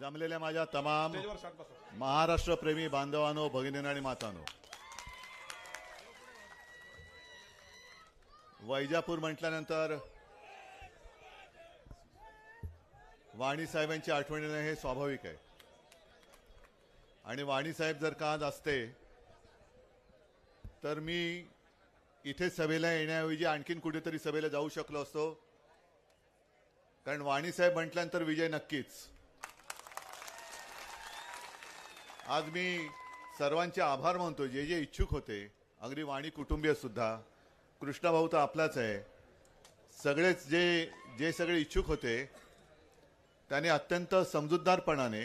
जमलेल्या माझ्या तमाम महाराष्ट्रप्रेमी बांधवांनो भगिनींनो आणि मातांनो. वैजापूर म्हटल्यानंतर वाणी साहेबांची आठवण येणं हे स्वाभाविक आहे. आणि वाणी साहेब जर का आज असते तर मी इथे सभेला येण्याऐवजी आणखीन कुठेतरी सभेला जाऊ शकलो असतो. कारण वाणी साहेब म्हटल्यानंतर विजय नक्कीच. आज मी सर्वांचे आभार मानतो जे जे इच्छुक होते अगदी वाणी कुटुंबीय सुद्धा. कृष्णाभाऊ तर आपलाच आहे. सगळेच जे जे सगळे इच्छुक होते त्याने अत्यंत समजूतदारपणाने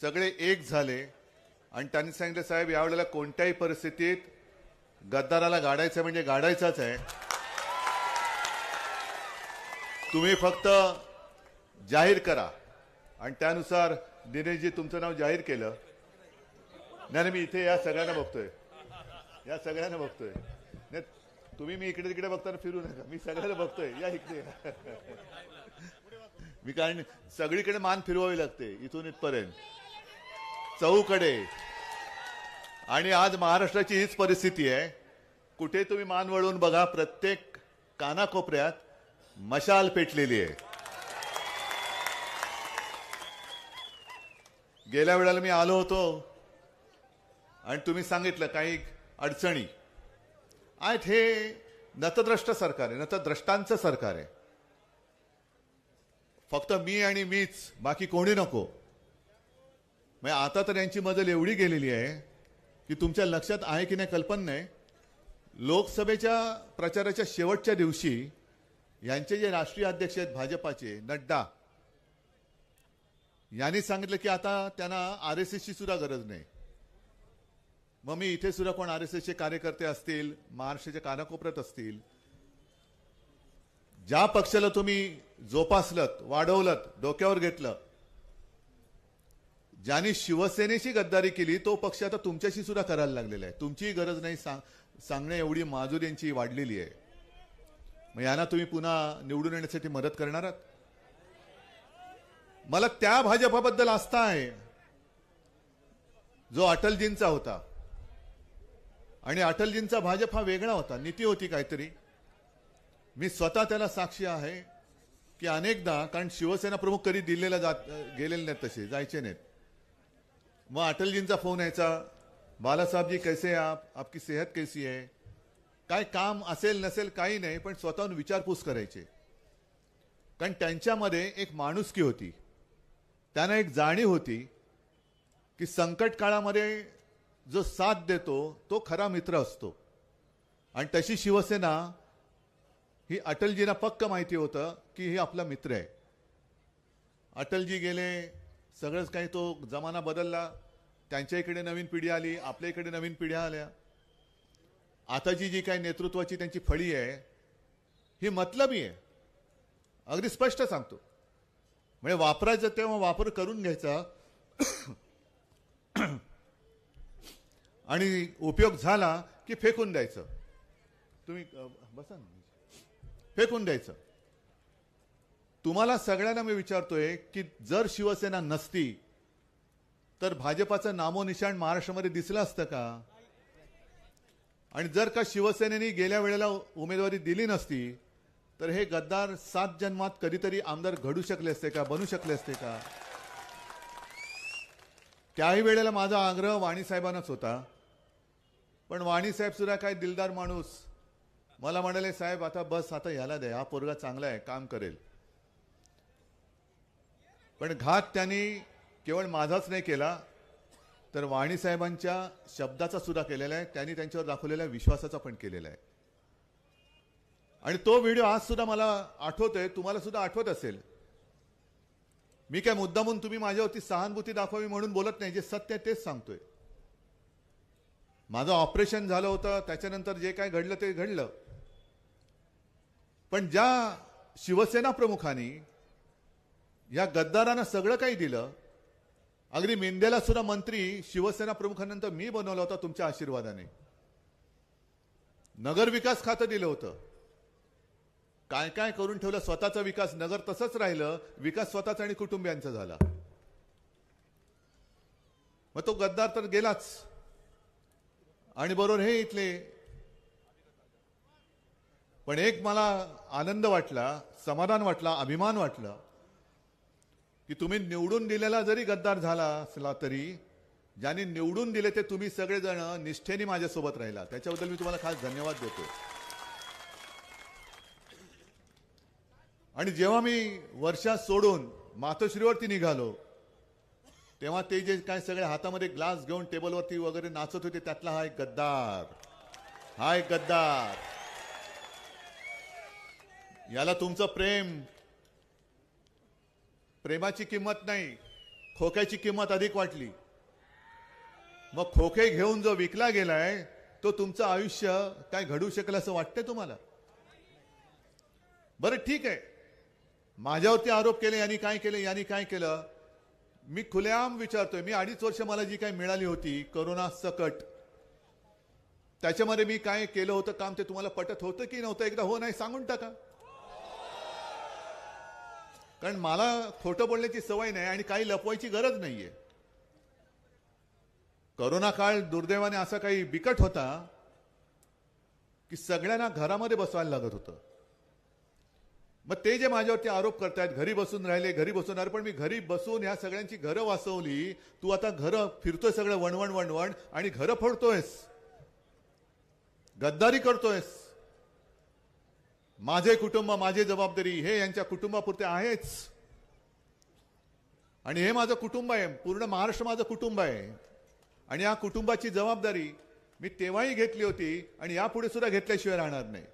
सगळे एक झाले आणि त्यांनी सांगितलं साहेब यावेळेला कोणत्याही परिस्थितीत गद्दाराला गाडायचं म्हणजे गाडायचाच आहे. तुम्ही फक्त जाहीर करा आणि त्यानुसार दिनेशजी तुमचं नाव जाहीर केलं. नाही नाही, मी इथे या सगळ्यांना बघतोय. या सगळ्यांना बघतोय. नाही तुम्ही मी इकडे तिकडे बघताना फिरू नका. मी सगळ्यांना बघतोय. या इकडे मी कारण सगळीकडे मान फिरवावी लागते इथून इथपर्यंत. चौकडे. आणि आज महाराष्ट्राची हीच परिस्थिती आहे. कुठे तुम्ही मान वळून बघा प्रत्येक कानाकोपऱ्यात मशाल पेटलेली आहे. गेल्या वेळेला मी आलो होतो. आणि तुम्ही सांगितलं काही अडचणी. आहेत हे नतद्रष्ट सरकार आहे नतद्रष्टांचं सरकार. आहे फक्त मी आणि मीच बाकी कोणी नको. म्हणजे आता तर यांची मजल एवढी गेलेली आहे की तुमच्या लक्षात आहे की नाही कल्पना नाही. लोकसभेच्या प्रचाराच्या शेवटच्या दिवशी यांचे जे राष्ट्रीय अध्यक्ष आहेत भाजपाचे नड्डा यांनी सांगितलं की आता त्यांना आर एस एसची सुद्धा गरज नाही. मग मी इथे सुद्धा कोण आर एस एसचे कार्यकर्ते असतील महाराष्ट्राच्या कानाकोपऱ्यात असतील ज्या पक्षाला तुम्ही जोपासलत वाढवलत डोक्यावर घेतलं ज्यांनी शिवसेनेशी गद्दारी केली तो पक्ष आता तुमच्याशी सुद्धा करायला लागलेला आहे. तुमचीही गरज नाही सांग सांगणे एवढी माजूर यांची वाढलेली आहे. मग यांना तुम्ही पुन्हा निवडून येण्यासाठी मदत करणार आहात? मला त्या भाजपाबद्दल आस्था आहे. जो अटलजींचा होता. आणि अटलजींचा भाजप हा वेगळा होता. नीती होती काहीतरी. मी स्वतः त्याला साक्षी आहे की अनेकदा कारण शिवसेना प्रमुख कधी दिल्लीला जात गेलेले नाहीत तसे जायचे नाहीत. मग अटलजींचा फोन यायचा बालासाहेबजी कैसे आप? आपकी सेहत कैसी आहे काय काम असेल नसेल काही नाही पण स्वतःहून विचारपूस करायचे. कारण त्यांच्यामध्ये एक माणुसकी होती. त्यांना एक जाणीव होती की संकट काळामध्ये जो साथ देतो तो खरा मित्र असतो. आणि तशी शिवसेना ही अटलजींना पक्क माहिती होतं की हे आपला मित्र आहे. अटलजी गेले सगळंच काही तो जमाना बदलला. त्यांच्या इकडे नवीन पिढी आली आपल्या इकडे नवीन पिढ्या आल्या. आताची जी काही नेतृत्वाची त्यांची फळी आहे ही मतलबी आहे. अगदी स्पष्ट सांगतो. म्हणजे वापरायचं तेव्हा वापर करून घ्यायचा. आणि उपयोग झाला की फेकून द्यायचं. तुम्ही बसा ना. फेकून द्यायचं. तुम्हाला सगळ्यांना मी विचारतोय की जर शिवसेना नसती तर भाजपाचं नामोनिशाण महाराष्ट्रामध्ये दिसलं असतं का? आणि जर का शिवसेनेने गेल्या वेळेला उमेदवारी दिली नसती तर हे गद्दार सात जन्मात कधीतरी आमदार घडू शकले असते का बनू शकले असते का? त्याही वेळेला माझा आग्रह वाणी साहेबांनाच होता. पण वाणी साहेब सुद्धा काय दिलदार माणूस. मला म्हणाले साहेब आता बस आता ह्याला द्या हा पोरगा चांगला आहे काम करेल. पण घात त्यांनी केवळ माझाच नाही केला तर वाणी साहेबांच्या शब्दाचा सुद्धा केलेला आहे त्यांनी त्यांच्यावर दाखवलेल्या विश्वासाचा पण केलेला आहे. आणि तो व्हिडिओ आज सुद्धा मला आठवतोय तुम्हाला सुद्धा आठवत असेल. मी काय मुद्दामून तुम्ही माझ्यावरती सहानुभूती दाखवावी म्हणून बोलत नाही जे सत्य आहे तेच सांगतोय. माझं ऑपरेशन झालं होतं त्याच्यानंतर जे काय घडलं ते घडलं. पण ज्या शिवसेना प्रमुखांनी या गद्दारांना सगळं काही दिलं अगदी मेंद्याला सुद्धा मंत्री शिवसेना प्रमुखानंतर मी बनवला होता तुमच्या आशीर्वादाने. नगर विकास खातं दिलं होतं. काय काय करून ठेवलं? स्वतःचा विकास. नगर तसंच राहिलं. विकास स्वतःचा आणि कुटुंबियांचा झाला. मग तो गद्दार तर गेलाच. आणि बरोबर हे इथले. पण एक मला आनंद वाटला समाधान वाटला अभिमान वाटला की तुम्ही निवडून दिलेला जरी गद्दार झाला असला तरी ज्यांनी निवडून दिले ते तुम्ही सगळेजण निष्ठेने माझ्यासोबत राहिला. त्याच्याबद्दल मी तुम्हाला खास धन्यवाद देतो आणि जेव्हा मी वर्षा सोडून मातोश्रीवरती निघालो तेव्हा ते जे काय सगळे हातामध्ये ग्लास घेऊन टेबलवरती वगैरे नाचत होते त्यातला हा एक गद्दार. हा एक गद्दार. याला तुमचं प्रेम प्रेमाची किंमत नाही खोक्याची किंमत अधिक वाटली. मग खोके घेऊन जो विकला गेलाय तो तुमचं आयुष्य काय घडू शकेल असं वाटतंय तुम्हाला? बरं ठीक आहे. माझ्यावरती आरोप केले यांनी काय केलं यांनी काय केलं? मी खुलेआम विचारतोय मी अडीच वर्ष मला जी काही मिळाली होती करोना सकट त्याच्यामध्ये मी काय केलं होतं काम ते तुम्हाला पटत होतं की नव्हतं? एकदा हो नाही सांगून टाका. कारण मला खोटं बोलण्याची सवय नाही आणि काही लपवायची गरज नाहीये. करोना काळ दुर्दैवाने असा काही बिकट होता की सगळ्यांना घरामध्ये बसवायला लागत होतं. मग ते जे माझ्यावरती आरोप करतायत घरी बसून राहिले घरी बसून राहिले पण मी घरी बसून ह्या सगळ्यांची घरं वाचवली तू आता घरं फिरतोय सगळं वणवण वणवण आणि घरं फोडतोयस. गद्दारी करतोयस. माझे कुटुंब माझी जबाबदारी हे यांच्या कुटुंबापुरते आहेच. आणि हे माझं कुटुंब आहे पूर्ण महाराष्ट्र माझं कुटुंब आहे. आणि या कुटुंबाची जबाबदारी मी तेव्हाही घेतली होती आणि यापुढे सुद्धा घेतल्याशिवाय राहणार नाही.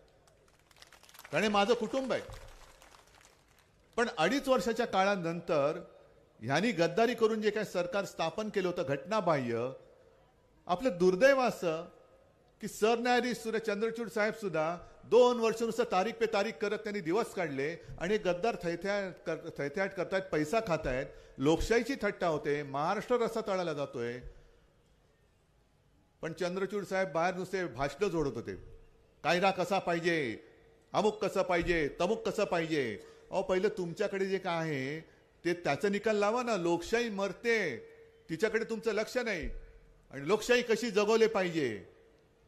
कारण हे माझं कुटुंब आहे. पण अडीच वर्षाच्या काळानंतर ह्यांनी गद्दारी करून जे काही सरकार स्थापन केलं होतं घटनाबाह्य आपलं दुर्दैव असं की सरन्यायाधीश सुद्धा चंद्रचूड साहेब सुद्धा दोन वर्षानुसार तारीख पे तारीख करत त्यांनी दिवस काढले आणि गद्दार थैथ्याट कर- थैथ्याट करतायत पैसा खातायत. लोकशाहीची थट्टा होते महाराष्ट्र रस्ता तळाला जातोय. पण चंद्रचूड साहेब बाहेर नुसते भाषणं जोडत होते. कायदा कसा पाहिजे? अमुक कसं पाहिजे? तमुक कसं पाहिजे? अहो पहिलं तुमच्याकडे जे काय आहे ते त्याचा निकाल लावा ना. लोकशाही मरते. तिच्याकडे तुमचं लक्ष नाही. आणि लोकशाही कशी जगवले पाहिजे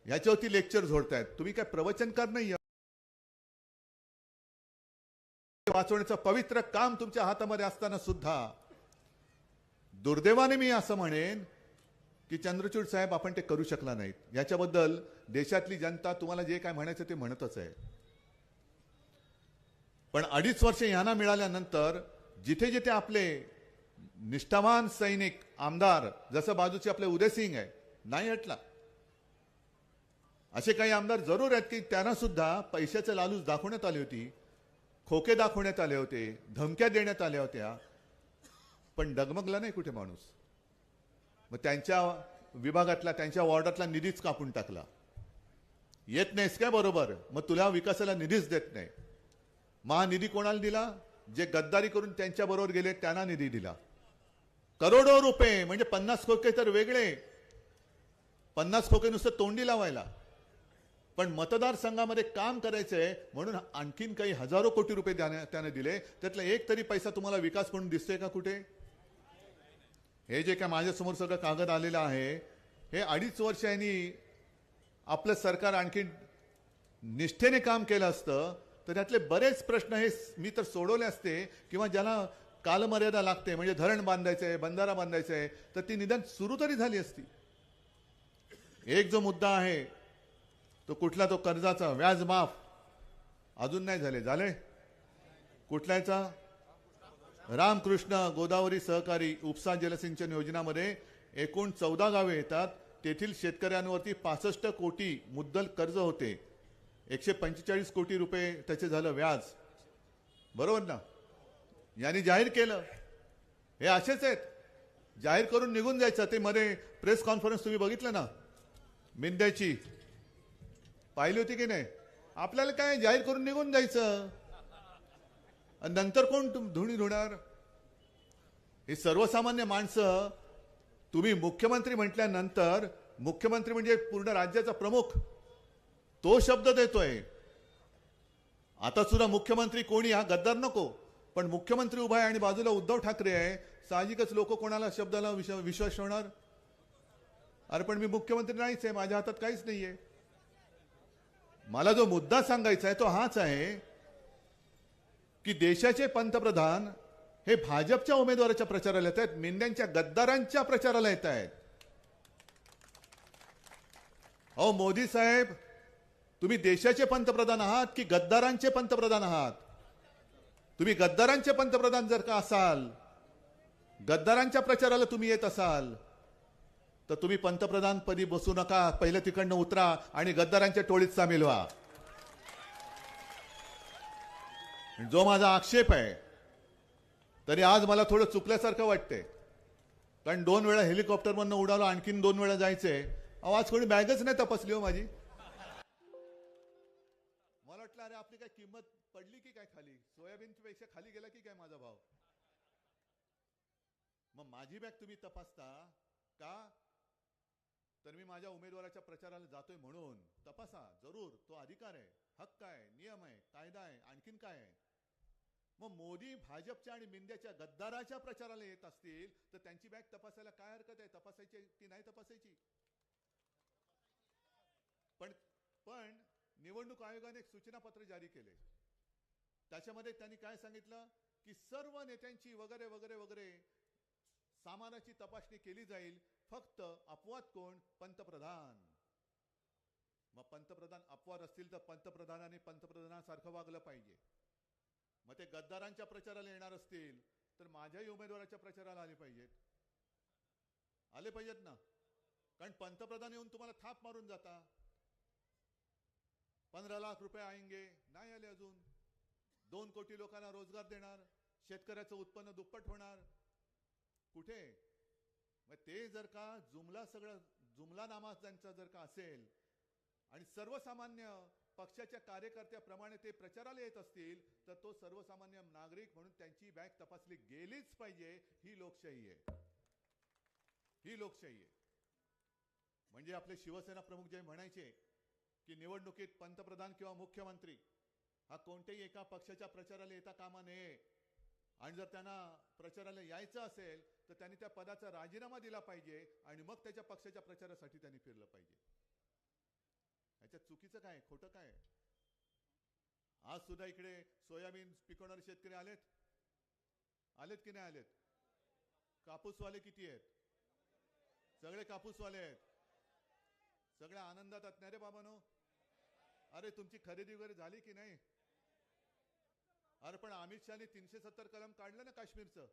ह्याच्यावरती लेक्चर झोडतायत. तुम्ही काय प्रवचनकार नाही वाचवण्याचं पवित्र काम तुमच्या हातामध्ये असताना सुद्धा. दुर्दैवाने मी असं म्हणेन की चंद्रचूड साहेब आपण ते करू शकला नाहीत. याच्याबद्दल देशातली जनता तुम्हाला जे काय म्हणायचं ते म्हणतच आहे. पण अडीच वर्ष यांना मिळाल्यानंतर जिथे जिथे आपले निष्ठावान सैनिक आमदार जसं बाजूचे आपले उदयसिंग आहे नाही हटला. असे काही आमदार जरूर आहेत की त्यांना सुद्धा पैशाचं लालूच दाखवण्यात आली होती खोके दाखवण्यात आले होते धमक्या देण्यात आल्या होत्या पण डगमगला नाही कुठे माणूस. मग त्यांच्या विभागातला त्यांच्या वॉर्डातला निधीच कापून टाकला. येत नाहीस काय बरोबर? मग तुला विकासाला निधीच देत नाही. महानिधी कोणाला दिला? जे गद्दारी करून त्यांच्या बरोबर गेले त्यांना निधी दिला. करोडो रुपये म्हणजे पन्नास खोके तर वेगळे. पन्नास खोके नुसतं तोंडी लावायला. पण मतदारसंघामध्ये काम करायचंय म्हणून आणखीन काही हजारो कोटी रुपये त्याने त्याने दिले. त्यातला एक तरी पैसा तुम्हाला विकास म्हणून दिसतोय का कुठे? हे जे काय माझ्यासमोर सगळं कागद आलेलं आहे हे अडीच वर्ष यांनी आपलं सरकार आणखी निष्ठेने काम केलं असतं. तर त्यातले बरेच प्रश्न हे मी तर सोडवले असते किंवा ज्याला कालमर्यादा लागते म्हणजे धरण बांधायचं आहे बंधारा बांधायचं आहे तर ती निदान सुरू तरी झाली असती. एक जो मुद्दा आहे तो कुठला तो कर्जाचा व्याज माफ अजून नाही झाले. झाले? कुठल्याचा? रामकृष्ण गोदावरी सहकारी उपसा जलसिंचन योजनामध्ये एकूण चौदा गावे येतात. तेथील शेतकऱ्यांवरती पासष्ट कोटी मुद्दल कर्ज होते. एकशे पंचेचाळीस कोटी रुपये त्याचे झालं व्याज. बरोबर ना? यांनी जाहीर केलं. हे असेच आहेत. जाहीर करून निघून जायचं. ते मध्ये प्रेस कॉन्फरन्स तुम्ही बघितलं ना? मिंद्याची. पाहिली होती की नाही? आपल्याला काय जाहीर करून निघून जायचं? नंतर कोण धुणी धुणार? हे सर्वसामान्य माणसं तुम्ही मुख्यमंत्री म्हटल्यानंतर मुख्यमंत्री म्हणजे पूर्ण राज्याचा प्रमुख तो शब्द देतोय. आता सुद्धा मुख्यमंत्री कोणी? हा गद्दार नको. पण मुख्यमंत्री उभा आहे आणि बाजूला उद्धव ठाकरे आहे. साहजिकच लोक कोणाला शब्दाला विश्वास ठेवणार? अरे पण मी मुख्यमंत्री नाहीच आहे. माझ्या हातात काहीच नाहीये. मला जो मुद्दा सांगायचा आहे तो हाच आहे की देशाचे पंतप्रधान हे भाजपच्या उमेदवाराच्या प्रचाराला येत आहेत. मेंढ्यांच्या गद्दारांच्या प्रचाराला येत आहेत. अहो मोदी साहेब तुम्ही देशाचे पंतप्रधान आहात की गद्दारांचे पंतप्रधान आहात? तुम्ही गद्दारांचे पंतप्रधान जर का असाल गद्दारांच्या प्रचाराला तुम्ही येत असाल तर तुम्ही पंतप्रधान पदी बसू नका पहिलं तिकडनं उतरा आणि गद्दारांच्या टोळीत सामील व्हा. जो माझा आक्षेप आहे तरी आज मला थोडं चुकल्यासारखं वाटतंय. कारण दोन वेळा हेलिकॉप्टरमधनं उडालो आणखीन दोन वेळा जायचंय. आवाज आज कोणी बॅगच नाही तपासली हो माझी. अरे आपली काय किंमत पडली की काय खाली? सोयाबीनच्या पेक्षा खाली गेला की काय माझा भाव? मग माझी बॅग तुम्ही तपासता का? तर मी माझ्या उमेदवाराच्या प्रचाराला जातोय म्हणून. तपासा जरूर. तो अधिकार आहे. हक्क आहे नियम आहे कायदा आहे आणखीन काय आहे? मग मोदी भाजपच्या आणि मिंद्याच्या गद्दाराच्या प्रचाराला येत असतील तर त्यांची बॅग तपासायला काय हरकत आहे? तपासायची की नाही तपासायची? पण पण निवडणूक आयोगाने एक सूचना पत्र जारी केले. त्याच्यामध्ये त्यांनी काय सांगितलं? की सर्व नेत्यांची वगैरे वगैरे वगैरे सामानाची तपासणी केली जाईल. फक्त अपवाद कोण? पंतप्रधान. मग पंतप्रधान अपवाद असतील तर पंतप्रधानांनी पंतप्रधानासारखं वागलं पाहिजे. मग ते गद्दारांच्या प्रचाराला येणार असतील तर माझ्याही उमेदवाराच्या प्रचाराला आले पाहिजेत. आले पाहिजेत ना? कारण पंतप्रधान येऊन तुम्हाला थाप मारून जाता. पंधरा लाख रुपये आएंगे नाही आले अजून. दोन कोटी लोकांना रोजगार देणार शेतकऱ्याचं उत्पन्न दुप्पट होणार. कुठे? मग ते जर का जुमला सगळं जुमला नामा त्यांचा जर का असेल आणि सर्वसामान्य पक्षाच्या कार्यकर्त्याप्रमाणे ते प्रचाराला येत असतील तर तो सर्वसामान्य नागरिक म्हणून त्यांची बॅग तपासली गेलीच पाहिजे ही लोकशाही आहे. ही लोकशाही आहे. म्हणजे आपले शिवसेना प्रमुख जे म्हणायचे की निवडणुकीत पंतप्रधान किंवा मुख्यमंत्री हा कोणत्याही एका पक्षाच्या प्रचाराला येता कामा नये. आणि जर त्यांना प्रचाराला यायचं असेल तर त्यांनी त्या पदाचा राजीनामा दिला पाहिजे आणि मग त्याच्या पक्षाच्या प्रचारासाठी त्यांनी फिरलं पाहिजे. याच्यात चुकीचं काय खोटं काय आज सुद्धा इकडे सोयाबीन पिकवणारे शेतकरी आलेत. आलेत की नाही आलेत? कापूसवाले किती आहेत? सगळे कापूसवाले आहेत. सगळ्या आनंदात असणारे बाबानो. अरे तुमची खरेदी वगैरे झाली की नाही? अरे पण अमित शहाने तीनशे सत्तर कलम काढलं ना काश्मीरचं.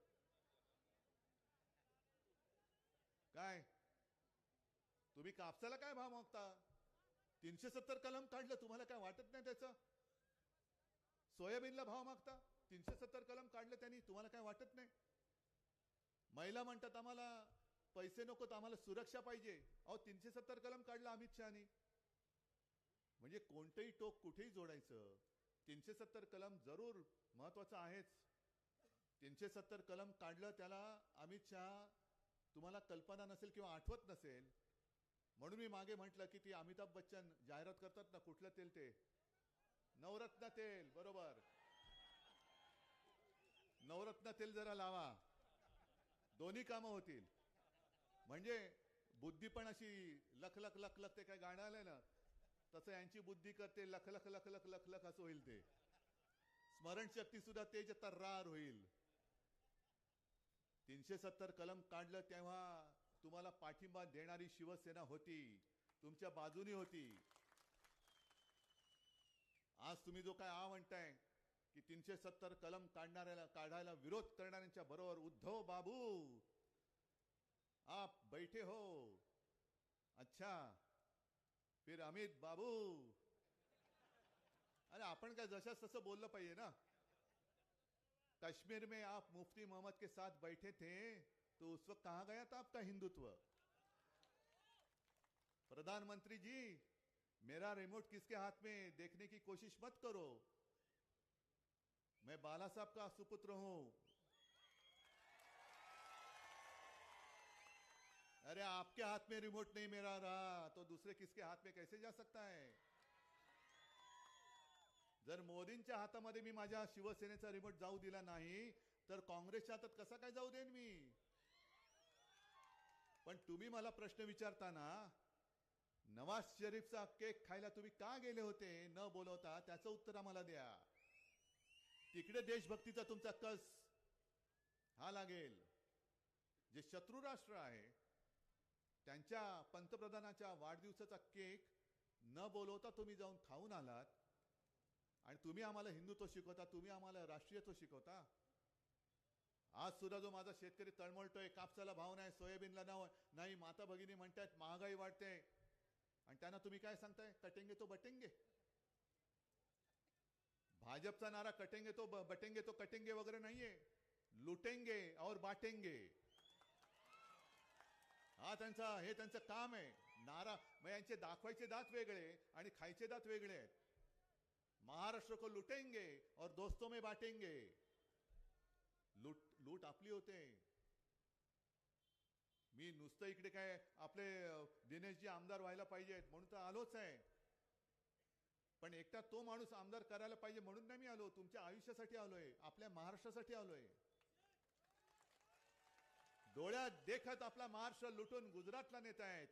काय? तुम्ही कापसाला काय भाव मागता? तीनशे सत्तर कलम काढलं तुम्हाला काय वाटत नाही त्याचं? सोयाबीनला भाव मागता तीनशे सत्तर कलम काढलं त्यांनी तुम्हाला काय वाटत नाही? महिला म्हणतात आम्हाला पैसे नकोत आम्हाला सुरक्षा पाहिजे. अहो तीनशे सत्तर कलम काढलं अमित शहानी. म्हणजे कोणतंही टोक कुठेही जोडायचं तीनशे सत्तर कलम जरूर महत्वाचं आहेच. तीनशे सत्तर कलम काढलं त्याला अमित शहा तुम्हाला कल्पना नसेल किंवा आठवत नसेल म्हणून मी मागे म्हटलं की ती अमिताभ बच्चन जाहिरात करतात ना कुठलं तेल ते? नवरत्न तेल बरोबर. नवरत्न तेल जरा लावा. दोन्ही कामं होतील. म्हणजे बुद्धी पण अशी लख लख लख लख ते काय गाणं आलंय ना तसं यांची बुद्धी करते लख लख लख लख लख लख असं होईल ते. स्मरणशक्ती सुद्धा तेज तर्रार होईल. तीनशे सत्तर कलम काढलं तेव्हा तुम्हाला पाठिंबा देणारी शिवसेना होती तुमच्या बाजूनी होती. आज तुम्ही जो काय आ म्हणताय की तीनशे सत्तर कलम काढणाऱ्याला काढायला विरोध करणाऱ्यांच्या बरोबर उद्धव बाबू आप बैठे हो. अच्छा फिर अमित बाबू। अरे आपण काय जशास तसं बोललं पाहिजे ना? कश्मीर में आप मुफ्ती मोहम्मद के साथ बैठे थे तो उस वक्त कहा गया था आपका हिंदुत्व? प्रधानमंत्री जी, मेरा रिमोट किसके हाथ में? देखने की कोशिश मत करो। मैं बाला साहब का सुपुत्र हूँ। अरे आपके हाथ में रिमोट नहीं मेरा रहा तो दूसरे किसके हाथ में कैसे जा सकता है? जर मोदींच्या हातामध्ये मी माझ्या शिवसेनेचा रिमोट जाऊ दिला नाही तर काँग्रेसच्या हातात कसा काय जाऊ देईन मी? पण तुम्ही मला प्रश्न विचारताना नवाज शरीफचा केक खायला तुम्ही का गेले होते? न बोलवता त्याचं उत्तर आम्हाला द्या. तिकडे देशभक्तीचा तुमचा कस हा लागेल. जे शत्रू राष्ट्र आहे त्यांच्या पंतप्रधानाच्या वाढदिवसाचा केक न बोलवता तुम्ही जाऊन खाऊन आलात. आणि तुम्ही आम्हाला हिंदुत्व शिकवता तुम्ही आम्हाला राष्ट्रीयत्व शिकवता. आज सुद्धा जो माझा शेतकरी तळमळतोय कापसाला भाव नाही सोयाबीनला नाव नाही माता भगिनी म्हणतायत महागाई वाढते. आणि त्यांना तुम्ही काय सांगताय? कटेंगे तो बटेंगे. भाजपचा नारा कटेंगे तो बटेंगे तो कटेंगे वगैरे नाहीये. लुटेंगे और बाटेंगे. हा त्यांचा हे त्यांचं काम आहे. नारा मग यांचे दाखवायचे दात वेगळे आणि खायचे दात वेगळे आहेत. महाराष्ट्र को लुटेंगे और दोस्तों में बाटेंगे. लूट लूट आपली होते. मी नुसतं इकडे काय आपले दिनेशजी आमदार व्हायला पाहिजेत म्हणून तर आलोच आहे. पण एकटा तो माणूस आमदार करायला पाहिजे म्हणून नाही मी आलो. तुमच्या आयुष्यासाठी आलोय. आपल्या महाराष्ट्रासाठी आलोय. डोळ्यात देखत आपला महाराष्ट्र लुटून गुजरातला नेत आहेत.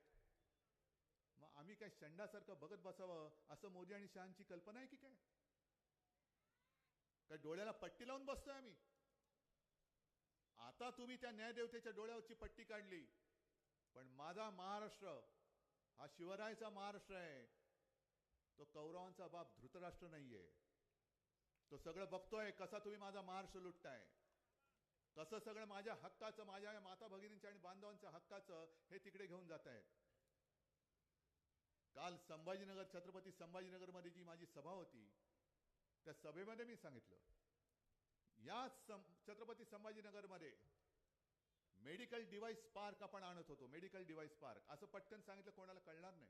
मग आम्ही काय शंडासारखं बघत बसावं असं मोदी आणि शहांची कल्पना आहे की काय? काय डोळ्याला पट्टी लावून बसतोय आम्ही? आता तुम्ही त्या न्यायदेवतेच्या डोळ्यावरची पट्टी काढली. पण माझा महाराष्ट्र हा शिवरायचा महाराष्ट्र आहे. तो कौरवांचा बाप धृतराष्ट्र नाहीये. तो सगळं बघतोय कसा तुम्ही माझा महाराष्ट्र लुटताय. तसं सगळं माझ्या हक्काचं माझ्या माता भगिनींच्या आणि बांधवांच्या हक्काचं हे तिकडे घेऊन जात आहेत. काल संभाजीनगर छत्रपती संभाजीनगरमध्ये जी माझी सभा होती त्या सभेमध्ये मी सांगितलं याच सं- छत्रपती संभाजीनगरमध्ये मेडिकल डिव्हाइस पार्क आपण आणत होतो मेडिकल डिव्हाइस पार्क. असं पटकन सांगितलं कोणाला कळणार नाही.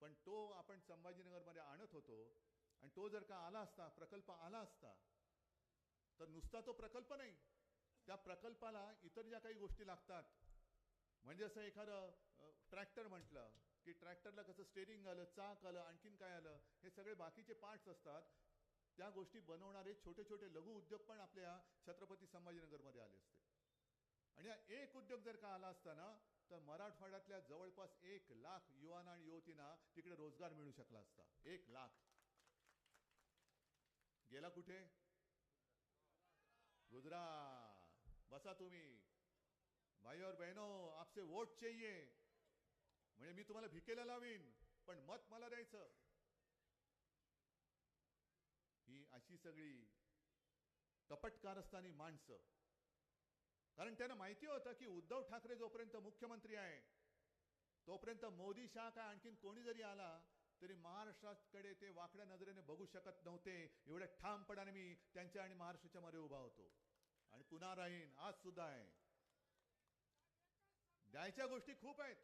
पण तो आपण संभाजीनगरमध्ये आणत होतो आणि तो जर का आला असता प्रकल्प आला असता तर नुसता तो प्रकल्प नाही. त्या प्रकल्पाला इतर ज्या काही गोष्टी लागतात म्हणजे असं एखादं ट्रॅक्टर म्हटलं की ट्रॅक्टरला कसं स्टेरिंग आलं चाक आलं आणखीन काय आलं हे सगळे बाकीचे पार्ट्स असतात. त्या गोष्टी बनवणारे छोटे छोटे लघु उद्योग पण आपल्या छत्रपती संभाजीनगरमध्ये आले असते. आणि हा एक उद्योग जर का आला असता ना तर मराठवाड्यातल्या जवळपास एक लाख युवाना आणि युवतींना तिकडे रोजगार मिळू शकला असता. एक लाख. गेला कुठे? गुजरात बसा तुम्ही. भाई और बहनो आपसे वोट चाहिए. म्हणजे मी तुम्हाला भिकेला लावीन पण मत मला द्यायचं. ही अशी सगळी कपटकारस्थानी माणसं. कारण त्यांना माहिती होतं की उद्धव ठाकरे जोपर्यंत मुख्यमंत्री आहे तोपर्यंत मोदी शाह काय आणखीन कोणी जरी आला तरी महाराष्ट्राकडे ते वाकड्या नजरेने बघू शकत नव्हते. एवढ्या ठामपणाने मी त्यांच्या आणि महाराष्ट्राच्या मध्ये उभा होतो. आणि पुन्हा राहीन आज सुद्धा आहे. द्यायच्या गोष्टी खूप आहेत.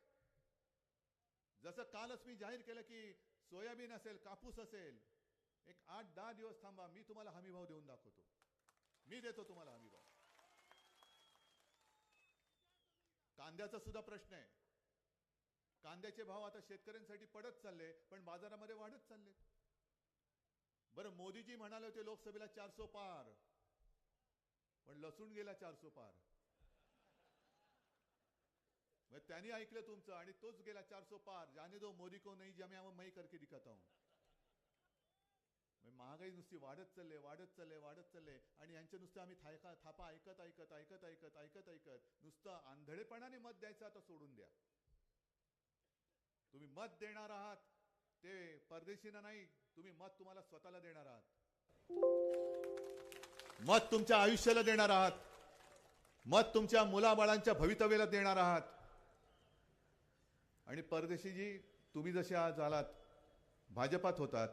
जसं कालच मी जाहीर केलं की सोयाबीन असेल कापूस असेल एक आठ दहा दिवस थांबा मी तुम्हाला हमीभाव देऊन दाखवतो. मी देतो तुम्हाला हमीभाव कांद्याचा सुद्धा प्रश्न आहे. कांद्याचे भाव आता शेतकऱ्यांसाठी पडत चालले पण बाजारामध्ये वाढत चालले. बरं मोदीजी म्हणाले होते लोकसभेला चारसो पार पण लसूण गेला चारसो पार. मग त्यांनी ऐकलं तुमचं आणि तोच गेला चारसो पार. जाने दो मोदी को नाही जमे मैं करके दिखाता हूं. महागाई नुसती वाढत चालले वाढत चालले वाढत चालले. आणि यांचे नुसतं आम्ही थायका थापा ऐकत ऐकत ऐकत ऐकत ऐकत ऐकत. नुसतं आंधळेपणाने मत द्यायचं आता सोडून द्या. तुम्ही मत देणार आहात ते परदेशीना नाही तुम्ही मत तुम्हाला स्वतःला देणार आहात. मत तुमच्या आयुष्याला देणार आहात. मत तुमच्या मुलाबाळांच्या भवितव्याला देणार आहात. आणि परदेशीजी तुम्ही जसे आज आलात भाजपात होतात.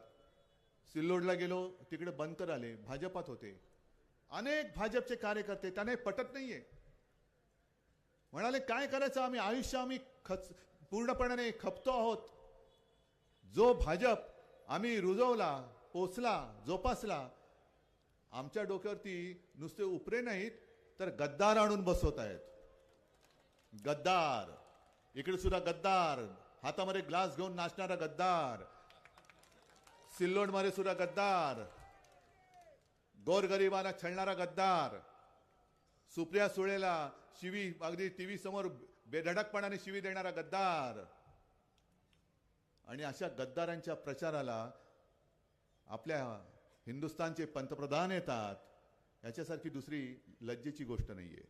सिल्लोडला गेलो तिकडे बनकर आले भाजपात होते. अनेक भाजपचे कार्यकर्ते त्याने पटत नाहीये. म्हणाले काय करायचं आम्ही? आयुष्य आम्ही खच पूर्णपणाने खपतो आहोत. जो भाजप आम्ही रुजवला पोचला जोपासला आमच्या डोक्यावरती नुसते उपरे नाहीत तर गद्दार आणून बसवत आहेत. गद्दार. इकडे सुद्धा गद्दार. हातामध्ये ग्लास घेऊन नाचणारा गद्दार. सिल्लोडमध्ये सुद्धा गद्दार. गोरगरिबांना छळणारा गद्दार. सुप्रिया सुळेला शिवी अगदी टी व्ही समोर बेधडकपणाने शिवी देणारा गद्दार. आणि अशा गद्दारांच्या प्रचाराला आपल्या हिंदुस्थानचे पंतप्रधान येतात याच्यासारखी दुसरी लज्जेची गोष्ट नाहीये.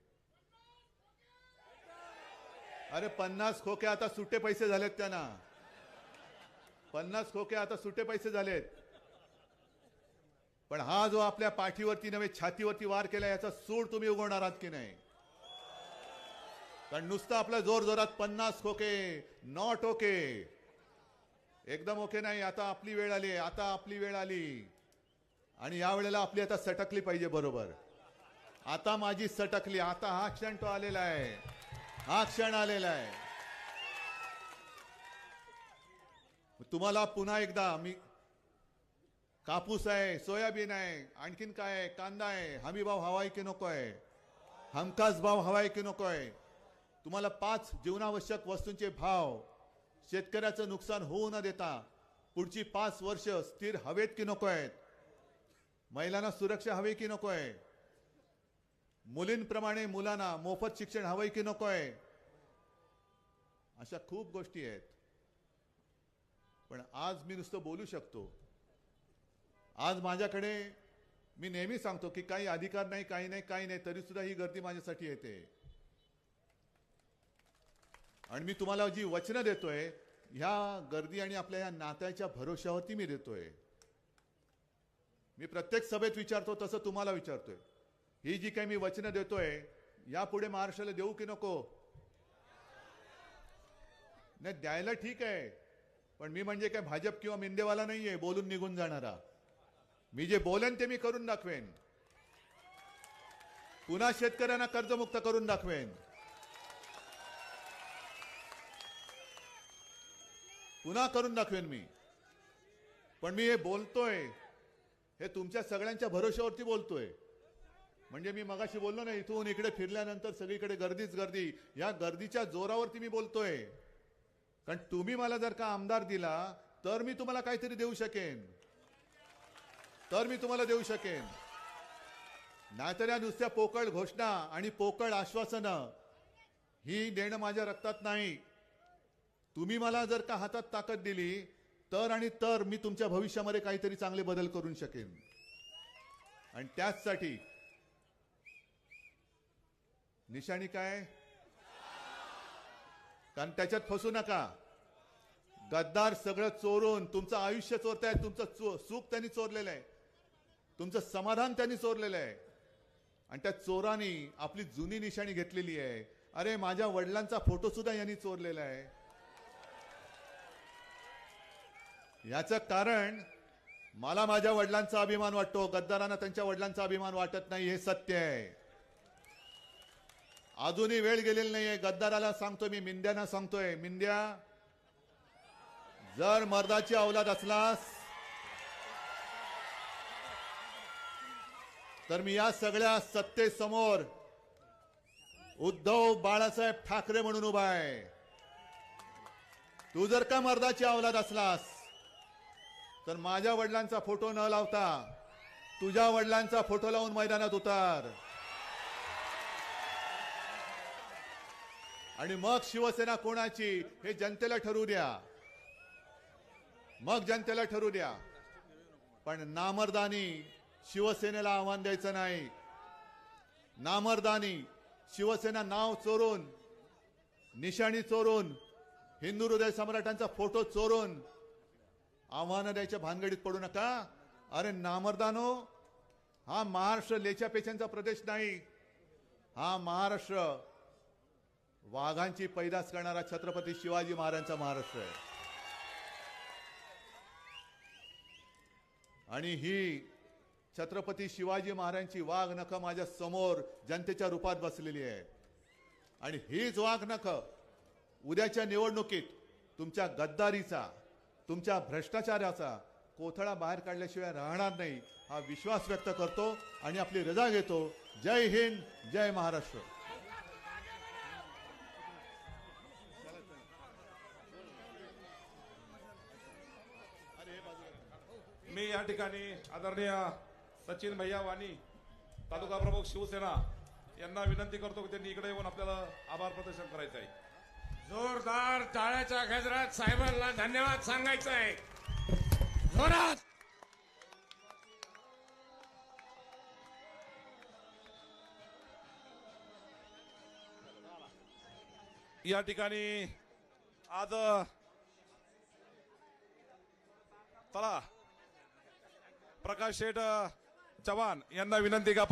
अरे पन्नास खोके आता सुटे पैसे झालेत त्यांना. पन्नास खोके आता सुटे पैसे झालेत. पण हा जो आपल्या पाठीवरती नव्हे छातीवरती वार केला याचा सूड तुम्ही उगवणार आहात की नाही? कारण नुसतं आपलं जोर जोरात पन्नास खोके नॉट ओके. एकदम ओके नाही आता आपली वेळ आली आता आपली वेळ आली. आणि या वेळेला आपली आता सटकली पाहिजे बरोबर. आता माझी सटकली आता हा क्षण तो आलेला आहे. हा क्षण आलेला आहे. तुम्हाला पुन्हा एकदा मी कापूस आहे सोयाबीन आहे आणखीन काय आहे? कांदा आहे. हमी भाव हवाय की नको आहे? हमखास भाव हवाय की नको आहे? तुम्हाला पाच जीवनावश्यक वस्तूंचे भाव शेतकऱ्याचं नुकसान होऊ न देता पुढची पाच वर्ष स्थिर हवेत की नको आहेत? महिलांना सुरक्षा हवी की नको आहे? मुलींप्रमाणे मुलांना मोफत शिक्षण हवंय की नको आहे? अशा खूप गोष्टी आहेत. पण आज मी नुसतं बोलू शकतो. आज माझ्याकडे मी नेहमी सांगतो की काही अधिकार नाही काही नाही काही नाही तरी सुद्धा ही गर्दी माझ्यासाठी येते. आणि मी तुम्हाला जी वचनं देतोय ह्या गर्दी आणि आपल्या या नात्याच्या भरोश्यावरती मी देतोय. मी प्रत्येक सभेत विचारतो तसं तुम्हाला विचारतोय. ही जी काही मी वचनं देतोय यापुढे महाराष्ट्राला देऊ की नको? नाही द्यायला ठीक आहे पण मी म्हणजे काय भाजप किंवा मिंदेवाला नाहीये बोलून निघून जाणारा. मी जे बोलेन ते मी करून दाखवेन. पुन्हा शेतकऱ्यांना कर्जमुक्त करून दाखवेन. पुन्हा करून दाखवेन मी. पण मी हे बोलतोय हे तुमच्या सगळ्यांच्या भरोश्यावरती बोलतोय. म्हणजे मी मगाशी बोललो ना इथून इकडे फिरल्यानंतर सगळीकडे गर्दीच गर्दी. या गर्दीच्या जोरावरती मी बोलतोय. कारण तुम्ही मला जर का आमदार दिला तर मी तुम्हाला काहीतरी देऊ शकेन. तर मी तुम्हाला देऊ शकेन. नाहीतर या नुसत्या पोकळ घोषणा आणि पोकळ आश्वासनं ही देणं माझ्या रक्तात नाही. तुम्ही मला जर का हातात ताकद दिली तर आणि तर मी तुमच्या भविष्यामध्ये काहीतरी चांगले बदल करून शकेन. आणि त्याचसाठी निशाणी काय? कारण त्याच्यात फसू नका. गद्दार सगळं चोरून तुमचं आयुष्य चोरतायत तुमचं चो सुख त्यांनी चोरलेलं आहे. तुमचं समाधान त्यांनी चोरलेलं आहे. आणि त्या चोरांनी आपली जुनी निशाणी घेतलेली आहे. अरे माझ्या वडिलांचा फोटो सुद्धा यांनी चोरलेला आहे. याचं कारण मला माझ्या वडिलांचा अभिमान वाटतो. गद्दारांना त्यांच्या वडिलांचा अभिमान वाटत नाही हे सत्य आहे. अजूनही वेळ गेलेली नाहीये. गद्दाराला सांगतोय मी मिंद्यांना सांगतोय. मिंद्या जर मर्दाची अवलाद असलास तर मी या सगळ्या सत्तेसमोर उद्धव बाळासाहेब ठाकरे म्हणून उभा आहे. तू जर का मर्दाची अवलाद असलास तर माझ्या वडिलांचा फोटो न लावता तुझ्या वडिलांचा फोटो लावून मैदानात उतार. आणि मग शिवसेना कोणाची हे जनतेला ठरवू द्या. मग जनतेला ठरवू द्या. पण नामर्दानी शिवसेनेला आव्हान द्यायचं नाही. नामर्दानी शिवसेना नाव चोरून निशाणी चोरून हिंदू हृदय सम्राटांचा फोटो चोरून आव्हानं द्यायच्या भानगडीत पडू नका. अरे नामर्दानो हा महाराष्ट्र लेच्या पेच्यांचा प्रदेश नाही. हा महाराष्ट्र वाघांची पैदास करणारा छत्रपती शिवाजी महाराजांचा महाराष्ट्र आहे. आणि ही छत्रपती शिवाजी महाराजांची वाघ नख माझ्यासमोर जनतेच्या रूपात बसलेली आहे. आणि हीच वाघ नख उद्याच्या निवडणुकीत तुमच्या गद्दारीचा तुमच्या भ्रष्टाचाराचा कोथळा बाहेर काढल्याशिवाय राहणार नाही हा विश्वास व्यक्त करतो आणि आपली रजा घेतो. जय हिंद जय महाराष्ट्र. मी या ठिकाणी आदरणीय सचिन भैया वाणी तालुका प्रमुख शिवसेना यांना विनंती करतो की त्यांनी इकडे येऊन आपल्याला आभार प्रदर्शन करायचं आहे जोरदार टाळ्याच्या गजरात साहेबांना धन्यवाद सांगायचं आहे जोरात! या ठिकाणी आज चला प्रकाश शेठ चव्हाण यांना विनंती का